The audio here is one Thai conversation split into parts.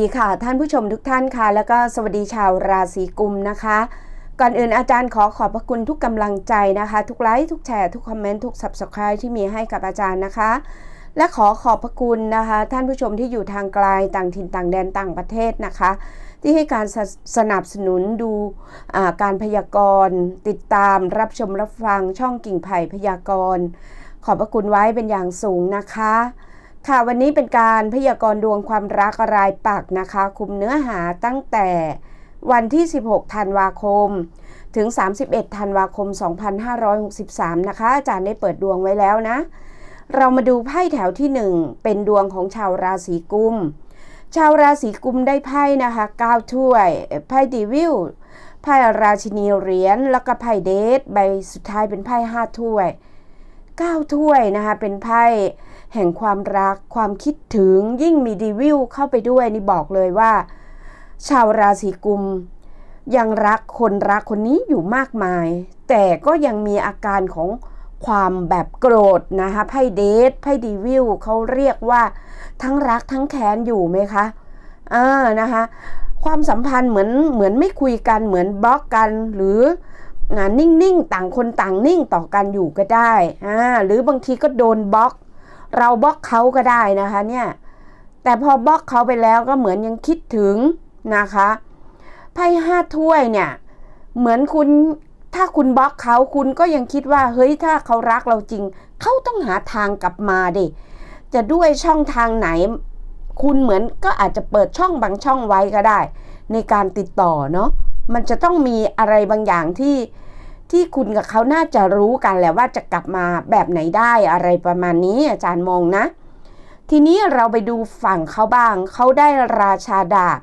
ดีค่ะ ท่านผู้ชมทุกท่านค่ะ แล้วก็สวัสดีชาวราศีกุมนะคะ ก่อนอื่นอาจารย์ขอขอบพระคุณทุกกำลังใจนะคะ ทุกไลค์ทุกแชร์ทุกคอมเมนต์ทุก subscribe ที่มีให้กับอาจารย์นะคะ และขอขอบพระคุณนะคะ ท่านผู้ชมที่อยู่ทางไกลต่างถิ่นต่างแดนต่างประเทศนะคะ ที่ให้การสสนับสนุนดูการพยากรณ์ ติดตามรับชมรับฟังช่องกิ่งไผ่พยากรณ์ ขอบพระคุณไว้เป็นอย่างสูงนะคะ ค่ะวันนี้เป็นการพยากรณ์ดวงความรักรายปักนะคะ คุมเนื้อหาตั้งแต่วันที่ 16 ธันวาคม ถึง 31 ธันวาคม 2563 นะคะ อาจารย์ได้เปิดดวงไว้แล้วนะ เรามาดูไพ่แถวที่ 1 เป็นดวงของชาวราศีกุม ชาวราศีกุมได้ไพ่นะคะ 9 ถ้วย ไพ่ดีวิลไพ่ราชินีเหรียญ แล้วก็ไพ่เดท ใบสุดท้ายเป็นไพ่ 5 ถ้วย 9 ถ้วยนะคะ เป็นไพ่ แห่งความรัก ความคิดถึงยิ่งมีดีวิลเข้าไปด้วยนี่บอกเลยว่า ชาวราศีกุม ยังรักคนรักคนนี้อยู่มากมาย แต่ก็ยังมีอาการของความแบบโกรธนะคะไพ่เดทไพ่ดีวิลเขาเรียกว่าทั้งรักทั้งแค้นอยู่ไหมคะอ่านะคะความสัมพันธ์เหมือนเหมือนไม่คุยกันเหมือนบล็อกกันหรืองานนิ่งๆ ต่างคนต่างนิ่งต่อกันอยู่ก็ได้อ่าหรือบางทีก็โดนบล็อก เราบล็อกเขาก็ได้นะคะเนี่ยแต่พอบล็อกเขาไปแล้วก็เหมือนยังคิดถึงนะคะไพ่ห้าถ้วยเนี่ยเหมือนคุณถ้าคุณบล็อกเขาคุณก็ยังคิดว่าเฮ้ยถ้าเขารักเราจริง เขาต้องหาทางกลับมาดิจะด้วยช่องทางไหน คุณเหมือนก็อาจจะเปิดช่องบางช่องไว้ก็ได้ ในการติดต่อเนาะมันจะต้องมีอะไรบางอย่างที่ ที่คุณกับเขาน่าจะรู้กันแหละว่าจะกลับมาแบบไหนได้อะไรประมาณนี้อาจารย์มองนะ ทีนี้เราไปดูฝั่งเขาบ้าง เขาได้ราชาดาบ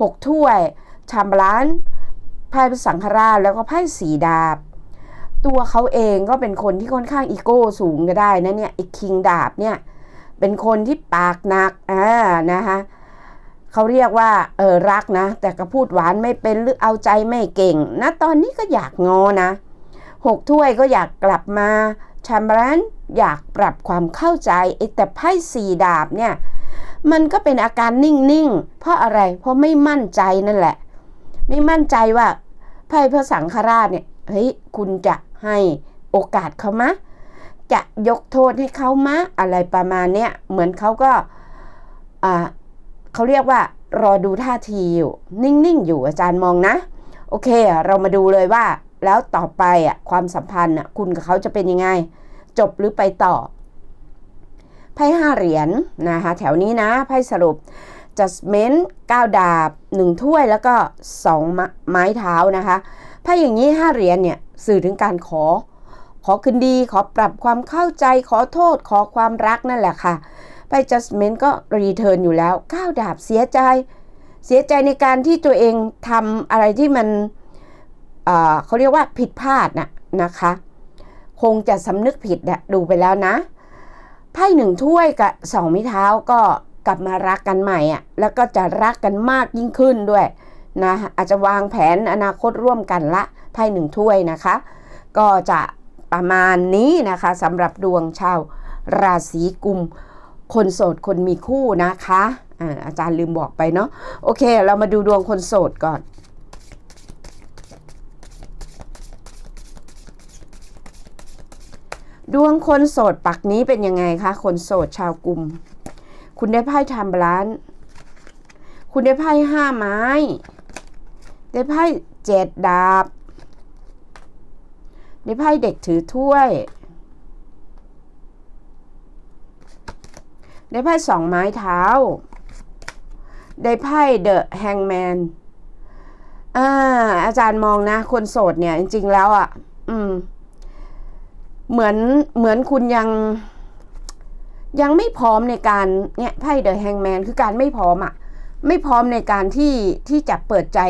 หกถ้วยชามบลานไพ่สังฆราชแล้วก็ไพ่สีดาบ ตัวเขาเองก็เป็นคนที่ค่อนข้างอีโก้สูงก็ได้นะเนี่ยไอ้คิงดาบเนี่ยเป็นคนที่ปากหนักอ่านะคะ เขาเรียกว่าเออรักนะ แต่ก็พูดหวานไม่เป็นหรือเอาใจไม่เก่งนะตอนนี้ก็อยากงอนะหกถ้วยก็อยากกลับมาชามบรันอยากปรับความเข้าใจไอ้แต่ไพ่สี่ดาบเนี่ยมันก็เป็นอาการนิ่งๆ เพราะอะไร เพราะไม่มั่นใจนั่นแหละ ไม่มั่นใจว่าไพ่พระสังฆราชเนี่ย เฮ้ย คุณจะให้โอกาสเขามะ จะยกโทษให้เขามะ อะไรประมาณเนี้ย เหมือนเขาก็อ่า เขาเรียกว่ารอดูท่าทีอยู่นิ่งๆอยู่อาจารย์มองนะ โอเค เรามาดูเลยว่า แล้วต่อไปอะความสัมพันธ์อะคุณกับเขาจะเป็นยังไง จบหรือไปต่อไพ่ห้าเหรียญนะคะแถวนี้นะไพ่สรุป judgment 9ดาบ1ถ้วยแล้วก็2ไม้เท้านะคะไพ่อย่างนี้5เหรียญเนี่ยสื่อถึงการขอ ขอคืนดีขอปรับความเข้าใจขอโทษขอความรักนั่นแหละค่ะ ไพ่ judgment ก็ return อยู่แล้ว9ดาบเสียใจ เสียใจในการที่ตัวเองทำอะไรที่มันเเขาเรียกว่าผิดพลาดนะนะคะ คงจะสำนึกผิดนะดูไปแล้วนะไพ่หนึ่งถ้วยกับสองม้เท้าก็กลับมารักกันใหม่อะแล้วก็จะรักกันมากยิ่งขึ้นด้วยนะอาจจะวางแผนอนาคตร่วมกันละไพ่หนึ่งถ้วยนะคะ ก็จะประมาณนี้นะคะสำหรับดวงชาวราศีกุม คนโสดคนมีคู่นะคะอาอาจารย์ลืมบอกไปเนาะโอเค เรามาดูดวงคนโสดก่อนดวงคนโสดปักนี้เป็นยังไงคะ คนโสดชาวกลุ่ม คุณได้ไพ่ทำบลันคุณได้ไพ่ห้าไม้ ได้ไพ่เจ็ดดาบ ได้ไพ่เด็กถือถ้วย ได้ไพ่สองไม้เท้า ได้ไพ่เดอะแฮงแมนอ่าอาจารย์มองนะ คนโสดเนี่ย จริง ๆ แล้วอะ่ะ อืม เหมือนเหมือนคุณยัง ยังไม่พร้อมในการเนี่ยไพ่เดอะแฮงแมนคือการไม่พร้อมอะ่ะ ไม่พร้อมในการที่ที่จะเปิดใจ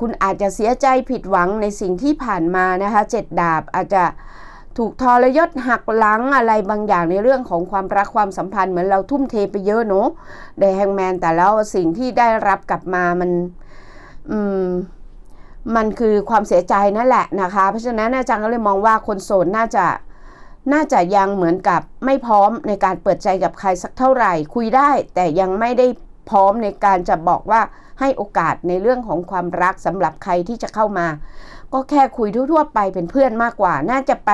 คุณอาจจะเสียใจผิดหวังในสิ่งที่ผ่านมานะคะเจ็ดดาบอาจจะ ถูกทรยศหักหลังอะไรบางอย่างในเรื่องของความรักความสัมพันธ์เหมือนเราทุ่มเทไปเยอะเนาะเดแฮงแมนแต่แล้วสิ่งที่ได้รับกลับมามันอืมมันคือความเสียใจนั่นแหละนะคะ เพราะฉะนั้นอาจารย์ก็เลยมองว่าคนโสดน่าจะน่าจะยังเหมือนกับไม่พร้อมในการเปิดใจกับใครสักเท่าไหร่ คุยได้ แต่ยังไม่ได้พร้อมในการจะบอกว่าให้โอกาสในเรื่องของความรักสำหรับใครที่จะเข้ามา ก็แค่คุยทั่วๆไปเป็นเพื่อนมากกว่า น่าจะไป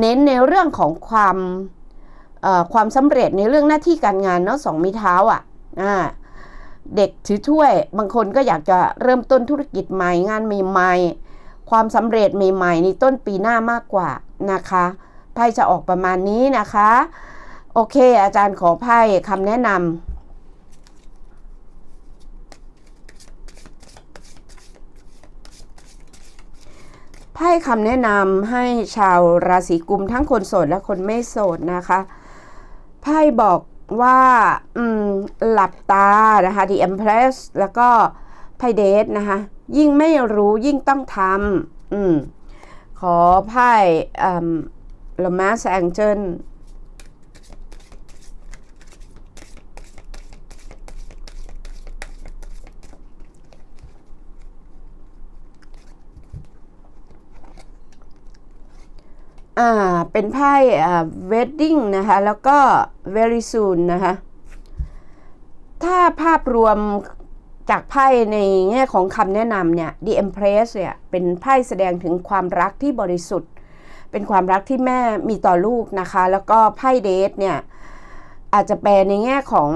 เน้นในเรื่องของความความสำเร็จในเรื่องหน้าที่การงานเนาะสองมีเท้าอะเด็กถือถ้วย บางคนก็อยากจะเริ่มต้นธุรกิจใหม่งานใหม่ๆความสำเร็จใหม่ๆในต้นปีหน้ามากกว่านะคะไพ่จะออกประมาณนี้นะคะ โอเค อาจารย์ขอไพ่คำแนะนำ ไพ่คำแนะนำให้ชาวราศีกุมทั้งคนโสดและคนไม่โสดนะคะไพ่บอกว่าหลับตานะคะ The Empress แล้วก็ไพ่เดทนะคะ ยิ่งไม่รู้ยิ่งต้องทำอขอไพ่ลม อ่า เป็นไพ่อ่า wedding นะคะ แล้วก็ very soon นะคะ ถ้าภาพรวมจากไพ่ในแง่ของคำแนะนำเนี่ย The Empress เนี่ย เป็นไพ่แสดงถึงความรักที่บริสุทธิ์ เป็นความรักที่แม่มีต่อลูกนะคะ แล้วก็ไพ่เดทเนี่ยอาจจะแปลในแง่ของ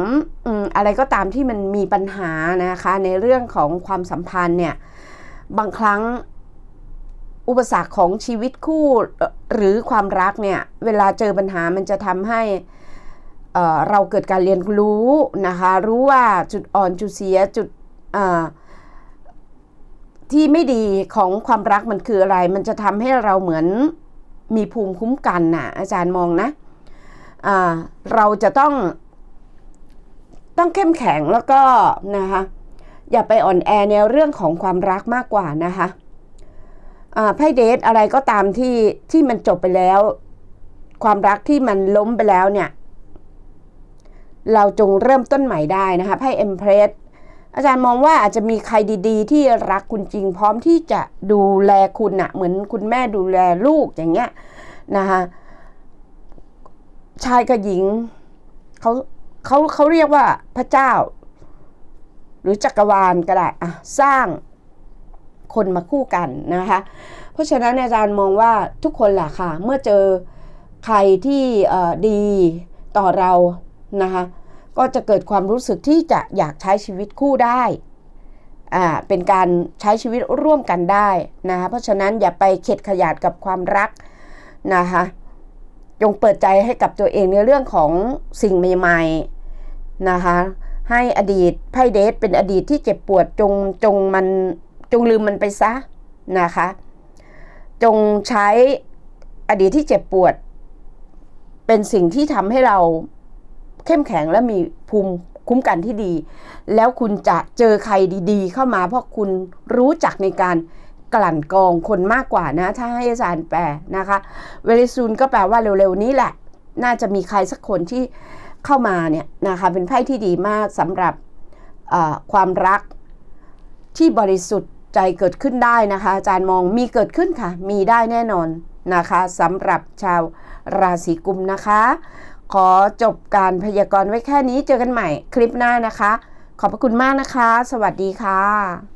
อะไรก็ตามที่มันมีปัญหานะคะ ในเรื่องของความสัมพันธ์เนี่ย บางครั้ง อุปสรรคของชีวิตคู่หรือความรักเนี่ย เวลาเจอปัญหามันจะทำให้เราเกิดการเรียนรู้นะคะ รู้ว่าจุดอ่อนจุดเสียจุดที่ไม่ดีของความรักมันคืออะไร มันจะทำให้เราเหมือนมีภูมิคุ้มกันน่ะ อาจารย์มองนะะเราจะต้องต้องเข้มแข็งแล้วก็นะคะอย่าไปอ่อนแอในเรื่องของความรักมากกว่านะคะ ไพ่เดทอะไรก็ตามที่ที่มันจบไปแล้ว ความรักที่มันล้มไปแล้วเนี่ย เราจงเริ่มต้นใหม่ได้นะคะไพ่เอ็มเพรสอาจารย์มองว่าอาจจะมีใครดี ๆ ที่รักคุณจริง พร้อมที่จะดูแลคุณอะเหมือนคุณแม่ดูแลลูกอย่างเงี้ยนะคะชายกับหญิงเขาเขาเขาเรียกว่าพระเจ้า หรือจักรวาลก็ได้อะสร้าง คนมาคู่กันนะคะ เพราะฉะนั้นอาจารย์มองว่าทุกคนแหละค่ะเมื่อเจอใครที่ดีต่อเรานะคะก็จะเกิดความรู้สึกที่จะอยากใช้ชีวิตคู่ได้อ่าเป็นการใช้ชีวิตร่วมกันได้นะคะเพราะฉะนั้นอย่าไปเข็ดขยาดกับความรักนะคะจงเปิดใจให้กับตัวเองในเรื่องของสิ่งใหม่ๆนะคะให้อดีตไพ่เดทเป็นอดีตที่เจ็บปวดจงจงมัน จงลืมมันไปซะนะคะ จงใช้อดีตที่เจ็บปวด เป็นสิ่งที่ทำให้เราเข้มแข็งและมีภูมิคุ้มกันที่ดี แล้วคุณจะเจอใครดีๆ เข้ามาเพราะคุณรู้จักในการกลั่นกรองคนมากกว่านะ ถ้าให้อาจารย์แปลนะคะเวลิซูนก็แปลว่าเร็วๆนี้แหละ น่าจะมีใครสักคนที่เข้ามาเนี่ยนะคะเป็นไพ่ที่ดีมากสำหรับความรักที่บริสุทธิ์ ใจเกิดขึ้นได้นะคะ อาจารย์มองมีเกิดขึ้นค่ะ มีได้แน่นอนนะคะสำหรับชาวราศีกุมนะคะ ขอจบการพยากรณ์ไว้แค่นี้เจอกันใหม่คลิปหน้านะคะ ขอบพระคุณมากนะคะ สวัสดีค่ะ